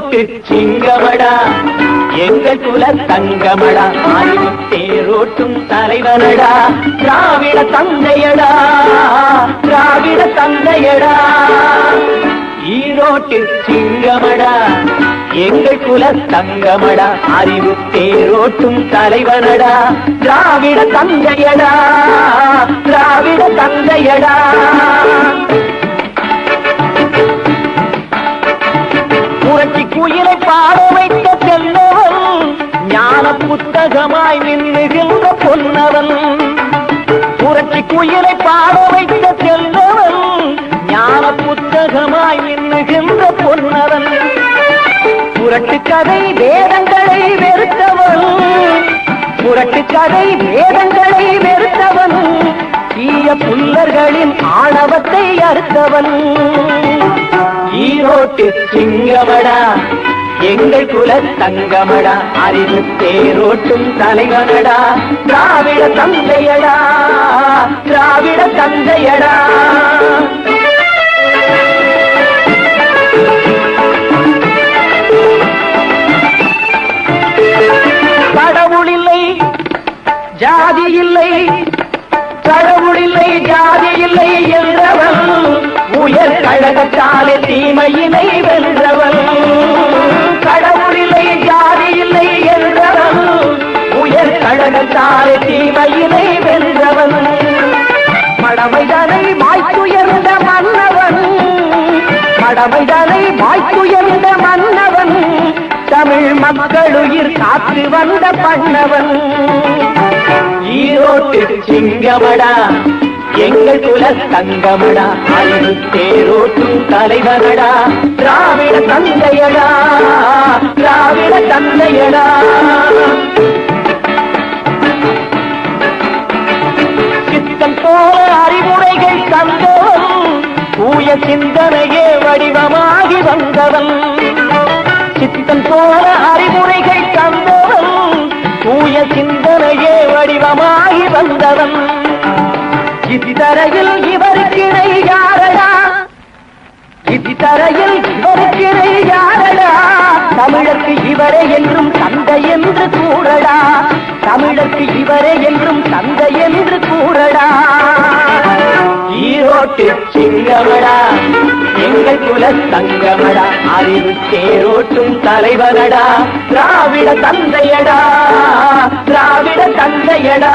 போட்டு சிங்கமடா. எங்கள் குல தங்கமடா. அறிவு தேரோட்டும் தலைவனடா. திராவிட தந்தையடா. திராவிட தந்தையடா. ஈரோட்டு சிங்கமடா. எங்கள் குல தங்கமடா. அறிவு தேரோட்டும் தலைவனடா. திராவிட தந்தையடா. திராவிட தந்தையடா. புத்தகமாய் நின்றுகின்ற பொன்னவன் புரட்சி குயிலை பாட வைத்த செல்லவன் ஞான புத்தகமாய் நின்றுகின்ற பொன்னவன். புரட்டு கதை வேதங்களை வெறுத்தவன் புரட்டு கதை வேதங்களை வெறுத்தவன் தீய புல்லர்களின் ஆணவத்தை அறுத்தவன். ஈரோட்டு சிங்கமடா எங்கள் குல தங்கமடா அறிவு தேரோட்டும் தலைவனடா திராவிட தந்தையடா திராவிட தந்தையடா. கடவுள் இல்லை ஜாதி இல்லை கடவுள் இல்லை ஜாதி இல்லை என்றவன் உயர் கழகத்தாலே தீமையினை வென்றவன். உயர் கழகத்தாலே தீமையினை வென்றவன். மடமைதனை வாய்த்துயர்ந்த மன்னவன். மடமைதனை வாய்த்துயர்ந்த மன்னவன். தமிழ் மக்களுயிர் காத்து வந்த பண்ணவன். ஈரோட்டு சிங்கமடா எங்கள் குல தங்கமடா அறிவு தேரோட்டும் தலைவரடா திராவிட தந்தையடா திராவிட தந்தையடா. பல அறிவுரைகள் தந்தவன் தூய சிந்தனையே வடிவமாகி வந்தவன். இத்தரையில் இவருக்கிணை யாரடா? இத்தரையில் இவருக்கிணை யாரடா? தமிழர்க்கு இவரே என்றும் தந்தை என்று கூறடா? தமிழர்க்கு இவரே என்றும் தந்தை என்று கூறடா? ஈரோட்டு சிங்கமடா. குல தங்கமடா அறிவு தேரோட்டும் தலைவனடா திராவிட தந்தையடா திராவிட தந்தையடா.